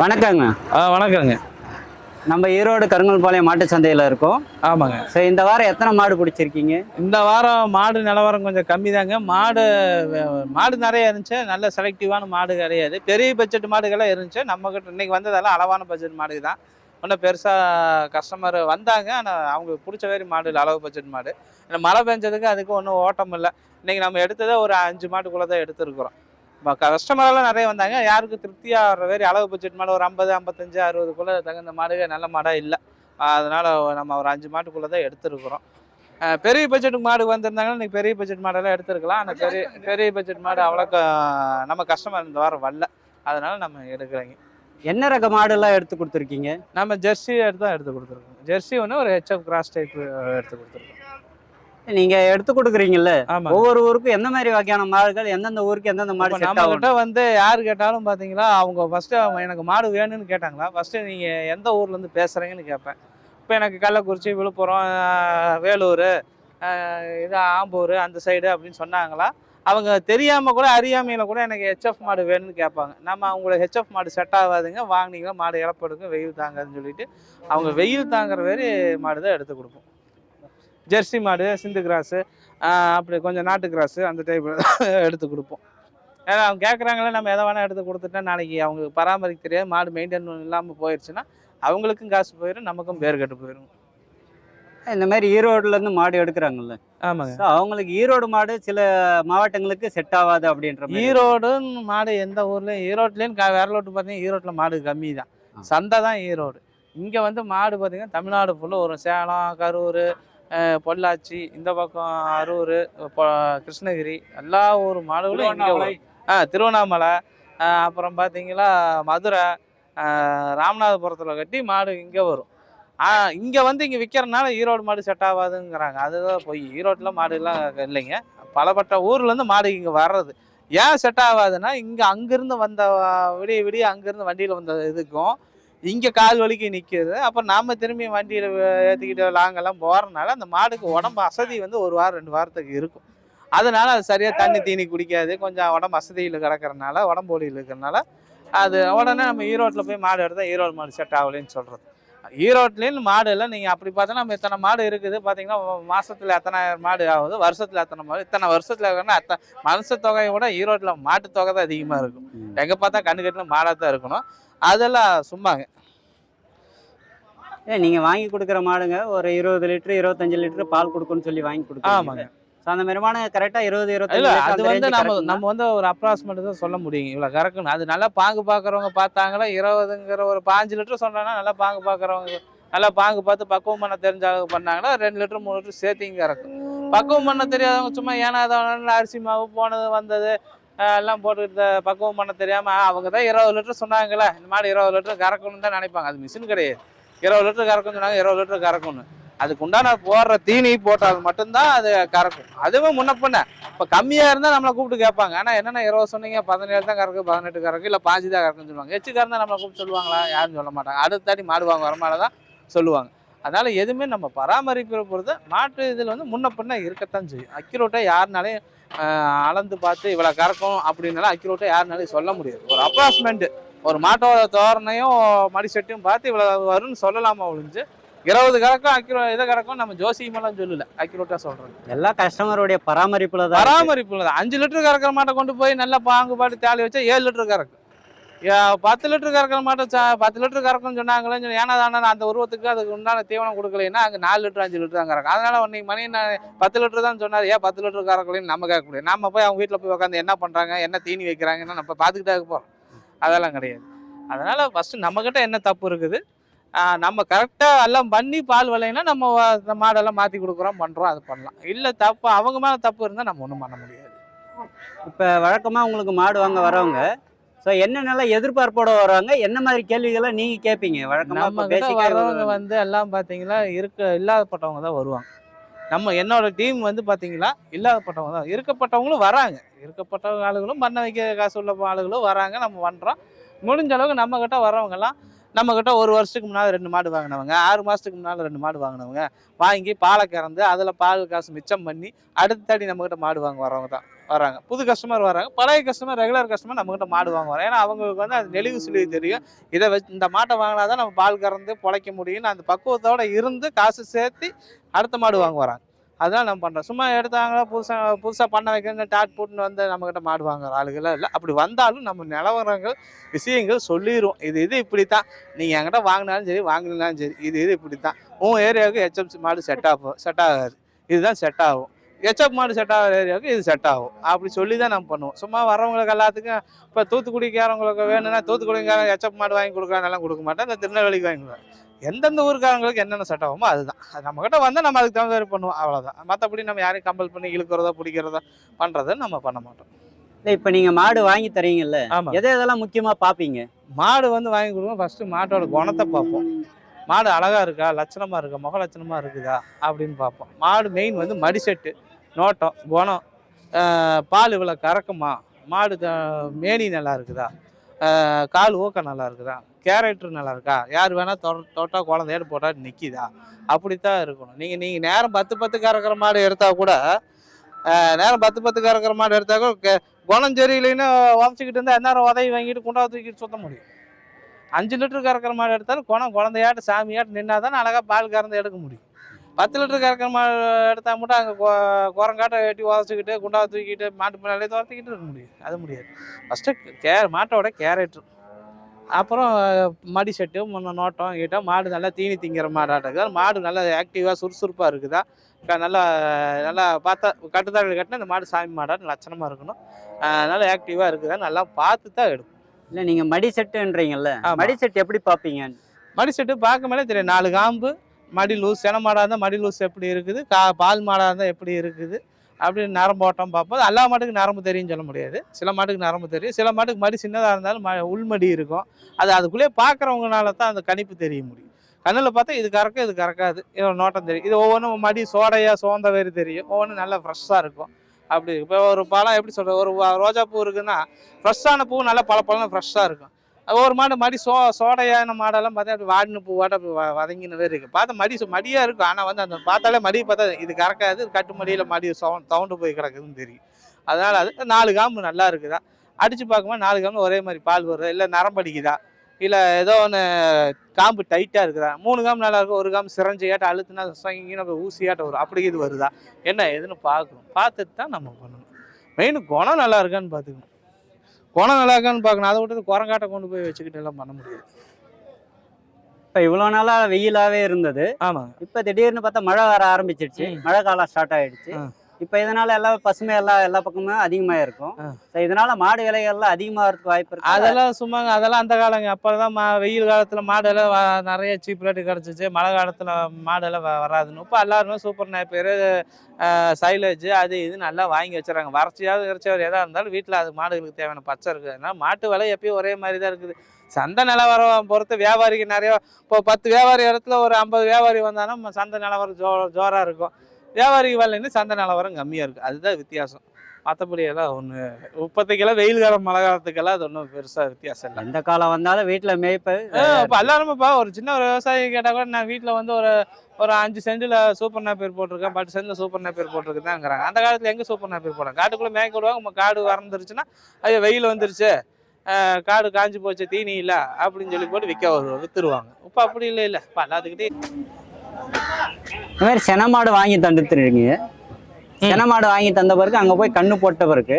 வணக்கங்க. ஆ வணக்கங்க. நம்ம ஈரோடு கருங்கல்பாளையம் மாட்டு சந்தையில் இருக்கோம். ஆமாங்க. ஸோ இந்த வாரம் எத்தனை மாடு பிடிச்சிருக்கீங்க? இந்த வாரம் மாடு நிலவரம் கொஞ்சம் கம்மி தாங்க மாடு மாடு நிறைய இருந்துச்சு. நல்ல செலக்டிவான மாடு கிடையாது. பெரிய பட்ஜெட் மாடுகள்லாம் இருந்துச்சு. நம்ம கிட்ட இன்னைக்கு வந்ததெல்லாம் அளவான பட்ஜெட் மாடு தான். ஒன்றும் பெருசாக கஸ்டமர் வந்தாங்க. ஆனால் அவங்களுக்கு பிடிச்ச மாதிரி மாடு இல்லை. அளவு பட்ஜெட் மாடு. இந்த மழை பெஞ்சதுக்கு அதுக்கு ஒன்றும் ஓட்டம் இல்லை. இன்னைக்கு நம்ம எடுத்ததே ஒரு அஞ்சு மாட்டுக்குள்ளே தான் எடுத்துருக்குறோம். கஸ்டமரெல்லாம் நிறைய வந்தாங்க. யாருக்கு திருப்தியாகிற மாதிரி அளவு பட்ஜெட் மாடு ஒரு ஐம்பது ஐம்பத்தஞ்சு அறுபதுக்குள்ளே தகுந்த மாடு நல்ல மாடாக இல்லை. அதனால் நம்ம ஒரு அஞ்சு மாட்டுக்குள்ளே தான் எடுத்துருக்குறோம். பெரிய பட்ஜெட் மாடு வந்திருந்தாங்கன்னா இன்னைக்கு பெரிய பட்ஜெட் மாடெல்லாம் எடுத்துருக்கலாம். ஆனால் பெரிய பெரிய பட்ஜெட் மாடு அவ்வளோக்கா நம்ம கஸ்டமர் இந்த வாரம் வரல. அதனால நம்ம எடுக்கிறோங்க என்ன ரக மாடுலாம் எடுத்து கொடுத்துருக்கீங்க? நம்ம ஜெர்சி எடுத்து தான் எடுத்து கொடுத்துருக்கோம். ஜெர்சி ஒன்று ஒரு ஹெச்எஃப் கிராஸ் டைப் எடுத்து கொடுத்துருக்கோம். நீங்கள் எடுத்து கொடுக்குறீங்கல்ல? ஆமாம் ஒவ்வொரு ஊருக்கும் எந்த மாதிரி வகையான மாடுகள் எந்தெந்த ஊருக்கு எந்தெந்த மாடு இப்போ செட் நம்ம ஆகும் கிட்ட வந்து யார் கேட்டாலும் பார்த்தீங்களா அவங்க ஃபஸ்ட்டு எனக்கு மாடு வேணும்னு கேட்டாங்களா ஃபஸ்ட்டு நீங்கள் எந்த ஊர்லேருந்து பேசுகிறீங்கன்னு கேட்பேன். இப்போ எனக்கு கள்ளக்குறிச்சி விழுப்புரம் வேலூர் இது ஆம்பூர் அந்த சைடு அப்படின்னு சொன்னாங்களா அவங்க தெரியாமல் கூட அறியாமையில் கூட எனக்கு ஹெச்எஃப் மாடு வேணும்னு கேட்பாங்க. நம்ம அவங்களுக்கு ஹெச்எஃப் மாடு செட் ஆகாதுங்க வாங்கினீங்களா மாடு இழப்படுங்க வெயில் தாங்காதுன்னு சொல்லிட்டு அவங்க வெயில் தாங்குற மாதிரி மாடு தான் எடுத்து கொடுப்போம். ஜெர்சி மாடு சிந்து கிராஸு அப்படி கொஞ்சம் நாட்டு கிராஸு அந்த டைப் எடுத்து கொடுப்போம். ஏன்னா அவங்க கேட்குறாங்களே நம்ம எதை வேணால் எடுத்து கொடுத்துட்டா நாளைக்கு அவங்களுக்கு பராமரிக்க தெரியாது மாடு மெயின்டைன் இல்லாமல் போயிடுச்சுன்னா அவங்களுக்கும் காசு போயிடும் நமக்கும் பேர் கட்டு போயிடும் இந்த மாதிரி ஈரோடுல இருந்து மாடு எடுக்கிறாங்கல்ல. ஆமாங்க. அவங்களுக்கு ஈரோடு மாடு சில மாவட்டங்களுக்கு செட் ஆகாது அப்படின்ற ஈரோடுன்னு மாடு எந்த ஊர்லயும் ஈரோட்லேயும் வேரலோட்டு பார்த்தீங்கன்னா ஈரோட்டில் மாடு கம்மி தான். சந்தை தான் ஈரோடு. இங்கே வந்து மாடு பார்த்தீங்கன்னா தமிழ்நாடு ஃபுல்லாக வரும். சேலம் கரூர் பொள்ளாச்சி இந்த பக்கம் அரூர் கிருஷ்ணகிரி எல்லா ஊர் மாடுகளும் இங்கே ஆ திருவண்ணாமலை அப்புறம் பார்த்தீங்களா மதுரை ராமநாதபுரத்தில் கட்டி மாடு இங்கே வரும். இங்கே வந்து இங்கே விற்கிறனால ஈரோடு மாடு செட் ஆகாதுங்கிறாங்க. அதுதான் போய் ஈரோட்டில் மாடுலாம் இல்லைங்க. பலப்பட்ட ஊர்லேருந்து மாடு இங்கே வர்றது. ஏன் செட் ஆகாதுன்னா இங்கே அங்கேருந்து வந்த விடிய விடிய அங்கேருந்து வண்டியில் வந்த இதுக்கும் இங்கே கால் வலிக்கு நிற்கிது அப்புறம் நாம் திரும்பி வண்டியில் ஏற்றிக்கிட்டு லாங்கெல்லாம் போகிறனால அந்த மாடுக்கு உடம்பு அசதி வந்து ஒரு வாரம் ரெண்டு வாரத்துக்கு இருக்கும். அதனால் அது சரியாக தண்ணி தீனி குடிக்காது. கொஞ்சம் உடம்பு அசதியில் கிடக்கறனால உடம்பு ஒளியில் இருக்கிறனால அது உடனே நம்ம ஈரோட்டில் போய் மாடு எடுத்தால் ஈரோடு மாடு செட் ஆகலைன்னு சொல்கிறது ஈரோட்லேயும் மாடு இல்லை. நீங்கள் அப்படி பார்த்தா நம்ம இத்தனை மாடு இருக்குது. பார்த்தீங்கன்னா மாதத்தில் எத்தனை மாடு ஆகுது? வருஷத்தில் எத்தனை மாடு? இத்தனை வருஷத்தில் இருக்கணும் அத்தனை மனுஷ தொகையை விட ஈரோட்டில் மாட்டு தொகை தான் அதிகமாக இருக்கும். எங்கே பார்த்தா கண்ணு கட்டின மாடாக தான் இருக்கணும். அதெல்லாம் சும்மாங்க. ஏ நீங்க வாங்கி கொடுக்குற மாடுங்க ஒரு இருபது லிட்டர் இருபத்தஞ்சு லிட்டர் பால் கொடுக்குன்னு சொல்லி வாங்கி கொடுக்குறீங்க. ஆமாங்க. அந்த மாதிரி மாடு கரெக்டாக இருபது liter அது வந்து நம்ம? நம்ம வந்து ஒரு அப்ராக்சிமேட் தான் சொல்ல முடியும். இவ்வளோ கறக்கணும் அது நல்லா பாங்கு பார்க்குறவங்க பார்த்தாங்களா இருபதுங்கிற ஒரு பாஞ்சு லிட்டர் சொன்னாங்கன்னா நல்லா பாங்கு பார்க்குறவங்க நல்லா பாங்கு பார்த்து பக்குவம் பண்ண தெரிஞ்ச அளவுக்கு பண்ணாங்கன்னா ரெண்டு லிட்டர் மூணு லிட்டர் சேர்த்திங்க கறக்கும். பக்குவம் பண்ண தெரியாதவங்க சும்மா ஏன்னா அதை அரிசி மாவு போனது வந்தது எல்லாம் போட்டுக்கிட்டு பக்குவம் பண்ண தெரியாம "ஆ, அவங்க தான் இருபது லிட்டர் சொன்னாங்களே? இந்த மாதிரி இருபது லிட்டர் கறக்கணும்னு தான் நினைப்பாங்க. அது மிஷின் கிடையாது. இருபது லிட்டர் கறக்கும்னு சொன்னாங்க இருபது லிட்டர் கறக்கணும். அதுக்கு உண்டான போடுற தீனி போட்டால் மட்டும்தான் அது கறக்கும். அதுவும் முன்ன பின்ன. இப்போ கம்மியாக இருந்தால் நம்மளை கூப்பிட்டு கேட்பாங்க. ஆனால் என்னென்ன இருபது சொன்னீங்க? பதினேழு தான் கறக்கு பதினெட்டு கறக்கு இல்லை பாஞ்சு தான் கறக்குன்னு சொல்லுவாங்க. எச்சு கறந்தால் நம்மளை கூப்பிட்டு சொல்லுவாங்களா? யாரும் சொல்ல மாட்டாங்க. அடுத்தாடி மாடு வாங்க வரமால தான் சொல்லுவாங்க. அதனால் எதுவுமே நம்ம பராமரிப்பை பொறுத்து மாட்டு இதில் வந்து முன்ன பின்ன இருக்கத்தான் செய்யும். அக்யூரேட்டாக யாருனாலையும் அளந்து பார்த்து இவ்வளோ கறக்கும் அப்படின்னாலும் அக்யூரேட்டாக யாருனாலையும் சொல்ல முடியாது. ஒரு அப்ராஸ்மெண்ட்டு ஒரு மாட்டோட தோரணையும் மடி செட்டையும் பார்த்து இவ்வளோ வரும்னு சொல்லலாமா ஒழிஞ்சு இருபது கறக்கும் அக்யூரோ இதை கறக்கும் நம்ம ஜோசியமெல்லாம் சொல்லல. அக்யூரேட்டாக சொல்கிறோம் எல்லா கஸ்டமருடைய பராமரிப்புல தான் இருக்கு. பராமரிப்பு இல்லை அஞ்சு லிட்டர் கறக்கிற மாட்டை கொண்டு போய் நல்லா பாங்கு பாட்டு தாலி வச்சா ஏழு லிட்டர் கறக்கும் பத்து லிட்டர் கறக்கிற மாட்டை ச- பத்து லிட்டர் கறக்கும்னு சொன்னாங்களேன்னு சொல்லி ஏன்னா தானே அந்த உருவத்துக்கு அதுக்கு உண்டான தீவனம் கொடுக்கலைன்னா அங்கே நாலு லிட்டர் அஞ்சு லிட்டர் தான் கறக்கும். அதனால இன்னைக்கு மணி நான் பத்து லிட்டர் தான் சொன்னார். ஏன் பத்து லிட்டர் கறக்கலைன்னு நம்ம கேட்க முடியாது. நம்ம போய் அவங்க வீட்டில் போய் உட்காந்து என்ன பண்ணுறாங்க என்ன தீனி வைக்கிறாங்கன்னு நம்ம பார்த்துக்கிட்டே போகிறோம் அதெல்லாம் கிடையாது. அதனால ஃபஸ்ட்டு நம்மக்கிட்ட என்ன தப்பு இருக்குது? நம்ம கரெக்டாக எல்லாம் பண்ணி பால் விளையினா நம்ம மாடெல்லாம் மாற்றி கொடுக்குறோம் பண்ணுறோம் அது பண்ணலாம். இல்லை தப்பு அவங்க மேலே தப்பு இருந்தால் நம்ம ஒன்றும் பண்ண முடியாது. இப்ப வழக்கமா உங்களுக்கு மாடு வாங்க வரவங்க ஸோ என்னென்னலாம் எதிர்பார்ப்போட வராங்க என்ன மாதிரி கேள்விகளை நீங்க கேட்பீங்க வழக்கமா நம்ம இப்ப கிட்ட basic ஆ வர்றவங்க வந்து எல்லாம் பார்த்தீங்களா இருக்க இல்லாதப்பட்டவங்க தான் வருவாங்க. நம்ம என்னோட டீம் வந்து பார்த்தீங்களா இல்லாதப்பட்டவங்க தான். இருக்கப்பட்டவங்களும் வராங்க. இருக்கப்பட்ட ஆளுகளும் பண்ண வைக்க காசு உள்ள ஆளுகளும் வராங்க. நம்ம பண்ணுறோம் முடிஞ்ச அளவுக்கு நம்ம கிட்ட நம்மக்கிட்ட நம்ம கிட்ட ஒரு வருஷத்துக்கு முன்னால் ரெண்டு மாடு வாங்கினவங்க ஆறு மாதத்துக்கு முன்னால் ரெண்டு மாடு வாங்கினவங்க வாங்கி பாலை கறந்து அதில் பால் காசு மிச்சம் பண்ணி அடுத்தடி நம்ம கிட்ட மாடு வாங்க வரவங்க தான் வராங்க. புது கஸ்டமர் வராங்க. பழைய கஸ்டமர் ரெகுலர் கஸ்டமர் நம்மகிட்ட மாடு வாங்குவாங்க ஏன்னா அவங்களுக்கு வந்து அது நெளிவு சுழிவு தெரியும். இதை வச்சு இந்த மாட்டை வாங்கினா தான் நம்ம பால் கறந்து பொழைக்க முடியும்னு அந்த பக்குவத்தோட இருந்து காசு சேர்த்து அடுத்த மாடு வாங்க வராங்க. அதெல்லாம் நம்ம பண்ணுறோம் சும்மா எடுத்தாங்களா புதுசாக புதுசாக பண்ண வைக்கணும்னு டாட் போட்டுன்னு வந்து நம்மக்கிட்ட மாடு வாங்குற இல்லை. அப்படி வந்தாலும் நம்ம நிலவரங்கள் விஷயங்கள் சொல்லிடுவோம் இது இது இப்படி தான் நீங்கள் என்கிட்ட வாங்கினாலும் சரி வாங்கினாலும் சரி இது இது இப்படி தான் உன் ஏரியாவுக்கு ஹெச்எம்சி மாடு செட் ஆகும் செட் ஆகாது. இதுதான் செட் ஆகும். ஹெச்எப் மாடு செட் ஆகிற ஏரியாவுக்கு இது செட் ஆகும். அப்படி சொல்லி தான் நம்ம பண்ணுவோம். சும்மா வரவங்களுக்கு எல்லாத்துக்கும் இப்போ தூத்துக்குடிக்காரவங்களுக்கு வேணும்னா தூத்துக்குடிக்காரங்க ஹெச்எப் மாடு வாங்கி கொடுக்குறாங்கலாம் கொடுக்க மாட்டேன். இந்த திருநெல்வேலிக்கு வாங்கி கொடுக்குறேன். எந்தெந்த ஊருக்காரங்களுக்கு என்னென்ன செட் ஆகுமோ அதுதான். அது நம்மக்கிட்ட வந்தால் நம்ம அதுக்கு தகுந்த மாதிரி பண்ணுவோம். அவ்வளோதான் மற்றபடி நம்ம யாரையும் கம்பல் பண்ணி இழுக்கிறதோ பிடிக்கிறதோ பண்ணுறதை நம்ம பண்ண மாட்டோம். இல்லை இப்போ நீங்கள் மாடு வாங்கி தரீங்கல்ல ஆமாம் எதை எதெல்லாம் முக்கியமாக பார்ப்பீங்க மாடு வந்து வாங்கி கொடுக்கும். ஃபஸ்ட்டு மாட்டோட குணத்தை பார்ப்போம் மாடு அழகா இருக்கா? லட்சணமா இருக்கா? முக லட்சணமா இருக்குதா? அப்படின்னு பார்ப்போம் மாடு மெயின் வந்து மடி செட்டு நோட்டம் குணம் பால் இவ்வளோ கறக்குமா? மாடு மேனி நல்லா இருக்குதா? கால் ஊக்கம் நல்லா இருக்குதா? கேரக்டர் நல்லா இருக்கா? யார் வேணால் தொ தொட்டா குழந்தையோடு போட்டால் நிற்கிதா அப்படித்தான் இருக்கணும். நீங்கள் நீங்கள் நேரம் பத்து பத்து கறக்கிற மாடு எடுத்தால் கூட நேரம் பத்து பத்து கறக்கிற மாடு எடுத்தால் கூட குணம் சரியில்லைன்னு உதச்சிக்கிட்டு இருந்தால் எந்நேரம் உதவி வாங்கிட்டு குண்டா தூக்கிட்டு சுத்த முடியும். அஞ்சு லிட்டர் கறக்கிற மாடு எடுத்தாலும் குணம் குழந்தையாட்டு சாமியாட்டு நின்னா தானே அழகாக பால் கறந்து எடுக்க முடியும். பத்து லிட்டர் கறக்கிற மாடு எடுத்தா மட்டும் அங்கே குரங்காட்டை வெட்டி உதச்சிக்கிட்டு குண்டா தூக்கிட்டு மாட்டு பின்னாலே துரத்திக்கிட்டு இருக்க முடியும் அது முடியாது. ஃபஸ்ட்டு கே மாட்டோட கேரக்டர் அப்புறம் மடி செட்டு முன்ன நோட்டம் கிட்ட மாடு நல்லா தீனி திங்கிற மாடாட்டுக்குதா மாடு நல்லா ஆக்டிவாக சுறுசுறுப்பாக இருக்குதா? நல்லா நல்லா பார்த்தா கட்டுத்தாழி கட்டினா இந்த மாடு சாமி மாடாட்டு லட்சணமாக இருக்கணும். நல்லா ஆக்டிவாக இருக்குதா? நல்லா பார்த்து தான் எடுக்கும். இல்லை நீங்கள் மடி செட்டுன்றீங்கல்ல. மடி செட் எப்படி பார்ப்பீங்க? மடி செட்டு பார்க்க மேலே தெரியும் நாலு காம்பு மடி லூஸ் சின மாடாக இருந்தால் மடி லூஸ் எப்படி இருக்குது? கா பால் மாடாக இருந்தால் எப்படி இருக்குது? அப்படின்னு நரம்பு ஓட்டம் பார்ப்போம். எல்லா மாட்டுக்கு நரம்பு தெரியும்னு சொல்ல முடியாது. சில மாட்டுக்கு நரம்பு தெரியும். சில மாட்டுக்கு மடி சின்னதாக இருந்தாலும் ம உள்மடி இருக்கும். அது அதுக்குள்ளேயே பார்க்குறவங்கனால தான் அந்த கணிப்பு தெரிய முடியும். கண்ணில் பார்த்தா இது கறக்கும் இது கறக்காது. இதோட நோட்டம் தெரியும். இது ஒவ்வொன்றும் மடி சோடையாக சோந்த வேறு தெரியும். ஒவ்வொன்றும் நல்லா ஃப்ரெஷ்ஷாக இருக்கும். அப்படி இப்போ ஒரு பழம் எப்படி சொல்கிறது ஒரு ரோஜா பூ இருக்குன்னா ஃப்ரெஷ்ஷான பூ நல்லா பல பழம் ஃப்ரெஷ்ஷாக இருக்கும். ஒரு மாடு மடி சோ சோடையான மாடெல்லாம் பார்த்தா அப்படி வாடின பூவாட்ட அப்படி வ- வதங்கினவே இருக்குது பார்த்தா மடி மடியாக இருக்கும். ஆனால் வந்து அந்த பார்த்தாலே மடி பார்த்தா இது கறக்காது கட்டு மடியில் மடி சவுண்ட் தவுண்டு போய் கிடக்குதுன்னு தெரியும். அதனால் அது நாலு காம்பு நல்லா இருக்குதா? அடித்து பார்க்கும்போது நாலு காம்பு ஒரே மாதிரி பால் வருதா இல்லை நரம்படிக்குதா இல்லை ஏதோ ஒன்று காம்பு டைட்டாக இருக்குதா? மூணு காம்பு நல்லா இருக்கும். ஒரு காம்பு சிரஞ்சு அழுத்துனா சங்கிங்கன்னு அப்போ ஊசியாட்ட வரும். அப்படி இது வருதா? என்ன எதுன்னு பார்க்கணும். பார்த்துட்டு தான் நம்ம பண்ணணும். மெயின் குணம் நல்லா இருக்கான்னு பார்த்துக்கணும். குணம் நல்லா இருக்கான்னு பார்க்கணும். அதை விட்டு குரங்காட்டை கொண்டு போய் வச்சுக்கிட்டு எல்லாம் பண்ண முடியாது. இப்போ இவ்வளோ நாளாக வெயிலாகவே இருந்தது. ஆமாங்க. இப்போ திடீர்னு பார்த்தா மழை வர ஆரம்பிச்சிருச்சு. மழை காலம் ஸ்டார்ட் ஆயிடுச்சு. இப்போ இதனால எல்லாம் பசுமை எல்லாம் எல்லா பக்கமும் அதிகமாக இருக்கும். ஸோ இதனால மாடு விலைகள்லாம் அதிகமாகிறதுக்கு வாய்ப்பு இருக்கு. அதெல்லாம் சும்மாங்க அதெல்லாம் அந்த காலங்க. அப்போதான் மா வெயில் காலத்தில் மாடெல்லாம் நிறைய சீப் ரேட்டு கிடச்சிச்சு. மழை காலத்தில் மாடெல்லாம் வராதுன்னு. இப்போ எல்லாருமே சூப்பர் நேப்பியர் சைலேஜ் அது இது நல்லா வாங்கி வச்சுறாங்க. வறட்சியாவது இறைச்சியாவது எதாக இருந்தாலும் வீட்டில் அது மாடுகளுக்கு தேவையான பச்சை இருக்குது. அதனால மாட்டு விலை எப்பயும் ஒரே மாதிரி தான் இருக்குது. சந்தை நிலவரம் பொறுத்து வியாபாரிக்கு நிறைய இப்போ பத்து வியாபாரி இடத்துல ஒரு ஐம்பது வியாபாரி வந்தாலும் சந்தை நிலவரம் ஜோ ஜோராக இருக்கும். வியாபாரிக்கு வரலைன்னு சந்தை நிலவரம் கம்மியாக இருக்குது அதுதான் வித்தியாசம். மற்றபடி எல்லாம் ஒன்று இப்போதைக்கெல்லாம் வெயில் காலம் மழை காலத்துக்கெல்லாம் அது ஒன்றும் பெருசாக வித்தியாசம் இல்லை. எந்த காலம் வந்தாலும் வீட்டில் மேய்ப்பு இப்போ எல்லாரும் இப்போ ஒரு சின்ன ஒரு விவசாயி கேட்டால் கூட நான் வீட்டில் வந்து ஒரு ஒரு அஞ்சு சென்டில் சூப்பர் நாப்பேர் போட்டிருக்கேன். பத்து சென்டில் சூப்பர் நாப்பேர் போட்டிருக்குதாங்கிறாங்க. அந்த காலத்தில் எங்கே சூப்பர் நாப்பேர் போடுறாங்க காட்டுக்குள்ளே மேய்க்க விடுவாங்க. நம்ம காடு வறந்துருச்சுன்னா ஐயோ வெயில் வந்துருச்சு. காடு காஞ்சு போச்சு தீனி இல்லை அப்படின்னு சொல்லி போட்டு விற்க வருவாங்க வித்துருவாங்க. இப்போ அப்படி இல்லை இல்லை. இப்போ எல்லாத்துக்கிட்டே இந்த மாதிரி சென மாடு வாங்கி தந்துட்டுருக்கீங்க. சென மாடு வாங்கி தந்த பிறகு அங்கே போய் கண்ணு போட்ட பிறகு.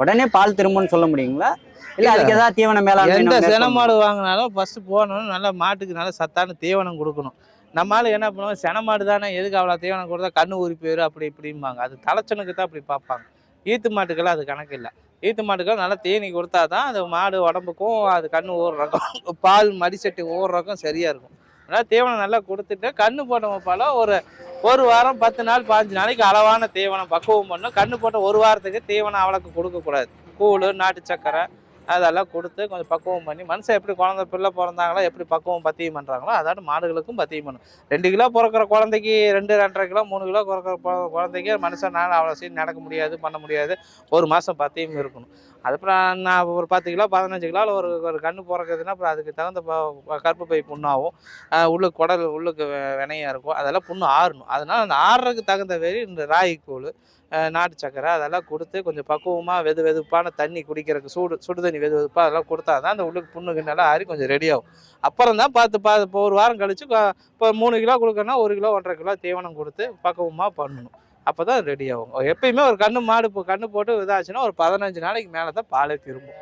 உடனே பால் திரும்பும்னு சொல்ல முடியுங்களா? இல்லை அதுக்கு ஏதாவது தீவன மேலாண்மை எந்த சென? மாடு வாங்கினாலும் ஃபர்ஸ்ட் போகணும் நல்லா மாட்டுக்கு நல்ல சத்தான தீவனம் கொடுக்கணும். நம்ம ஆளு என்ன பண்ணுவோம்? சென மாடு தானே எதுக்கு அவ்வளோ தீவனம் கொடுத்தா கண்ணு ஊறி போயிடும் அப்படி இப்படிம்பாங்க. அது தலைச்சனுக்கு தான் அப்படி பார்ப்பாங்க. ஈத்து மாட்டுக்கெல்லாம் அது கணக்கு இல்லை. ஈத்து மாட்டுக்கெல்லாம் நல்லா தீனி கொடுத்தா தான் அது மாடு உடம்புக்கும் அது கண்ணு ஊறுறக்கும் பால் மடிசட்டி ஊறுறக்கும் சரியாக இருக்கும். அதனால் தீவனம் நல்லா கொடுத்துட்டு கண்ணு போட்ட பால ஒரு ஒரு வாரம் பத்து நாள் பாஞ்சு நாளைக்கு அளவான தீவனம் பக்குவம் பண்ணும். கண்ணு போட்ட ஒரு வாரத்துக்கு தீவனம் அவளுக்கு கொடுக்கக்கூடாது. கூழ் நாட்டு சக்கரை அதெல்லாம் கொடுத்து கொஞ்சம் பக்குவம் பண்ணி மனுஷன் எப்படி குழந்த பிள்ளை பிறந்தாங்களோ எப்படி பக்குவம் பத்தியம் பண்ணுறாங்களோ அதாட்டு மாடுகளுக்கும் பத்தியம் பண்ணும். ரெண்டு கிலோ பிறக்கிற குழந்தைக்கு ரெண்டு ரெண்டரை கிலோ மூணு கிலோ பிறக்கிற குழந்தைக்கு மனுஷன் நான் அவ்வளோ சீன் நடக்க முடியாது பண்ண முடியாது. ஒரு மாதம் பத்தியம் இருக்கணும். அதுக்கப்புறம் நான் ஒரு பத்து கிலோ பதினஞ்சு கிலோவில் ஒரு ஒரு கன்று பிறக்குதுன்னா அப்புறம் அதுக்கு தகுந்த ப- கருப்பு பை புண்ணாகும் ஆஹ் உள்ளுக்கு குடல் உள்ளுக்கு வினையாக இருக்கும். அதெல்லாம் புண்ணு ஆறணும். அதனால் அந்த ஆறுறதுக்கு தகுந்த மாரி இந்த ராகி கூழ் நாட்டு சக்கரை அதெல்லாம் கொடுத்து கொஞ்சம் பக்குவமாக வெது வெதுப்பான தண்ணி குடிக்கிறதுக்கு சூடு சுடு தண்ணி வெது வெதுப்பாக அதெல்லாம் கொடுத்தா தான் அந்த உள்ளுக்கு புண்ணுக்கு நல்லா ஆறி கொஞ்சம் ரெடி ஆகும். அப்புறம் தான் பார்த்து பா இப்போ ஒரு வாரம் கழித்து இப்போ மூணு கிலோ கொடுக்கணும்னா ஒரு கிலோ ஒன்றரை கிலோ தீவனம் கொடுத்து பக்குவமாக பண்ணணும். அப்போ தான் ரெடி ஆகும். எப்பயுமே ஒரு கண்ணு மாடு இப்போ கண்ணு போட்டு இதாச்சுன்னா ஒரு பதினஞ்சு நாளைக்கு மேலே தான் பாலே திரும்பும்.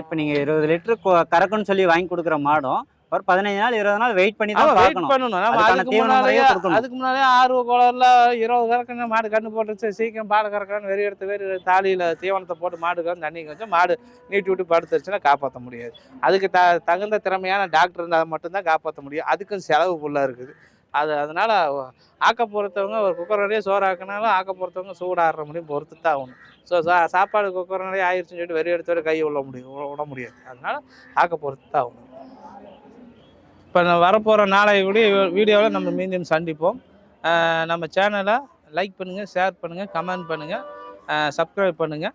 இப்போ நீங்கள் இருபது லிட்டரு கறக்குன்னு சொல்லி வாங்கி கொடுக்குற மாடும் ஒரு பதினஞ்சு நாள் இருபது நாள் வெயிட் பண்ணி தான் வெயிட் பார்க்கணும். பண்ணணும். அதுக்கு கொடுக்கணும். அதுக்கு முன்னாலே ஆர்வ கோளர்ல இருபது கறக்குங்க மாடு கண்ணு போட்டுருச்சு. சீக்கிரம் பால் கறக்கணும்னு வெறி எடுத்து வெறி தாலியில தீவனத்தை போட்டு மாடுக்கு வந்து தண்ணி கொஞ்சம் மாடு நீட்டி விட்டு படுத்துருச்சுன்னா காப்பாற்ற முடியாது. அதுக்கு த தகுந்த திறமையான டாக்டர் இருந்தால் மட்டும்தான் காப்பாற்ற முடியும். அதுக்கும் செலவு ஃபுல்லாக இருக்குது. அது அதனால ஆக்க பொறுத்தவங்க ஒரு குக்கர் நிறைய சோறு ஆக்கினாலும் ஆக்க பொறுத்தவங்க சூடாடுற முடியும் பொறுத்து தான் ஆகணும். ஸோ சா சாப்பாடு குக்கர் நிறைய ஆயிடுச்சுன்னு சொல்லிட்டு வெறி எடுத்து கை விட முடியும் விட முடியாது. அதனால ஆக்க பொறுத்து தான் ஆகணும். இப்போ நான் வரப்போகிற நாளைய கூட வீடியோவில் நம்ம மீண்டும் சந்திப்போம். நம்ம சேனலை லைக் பண்ணுங்கள் ஷேர் பண்ணுங்கள் கமெண்ட் பண்ணுங்கள் சப்ஸ்கிரைப் பண்ணுங்கள்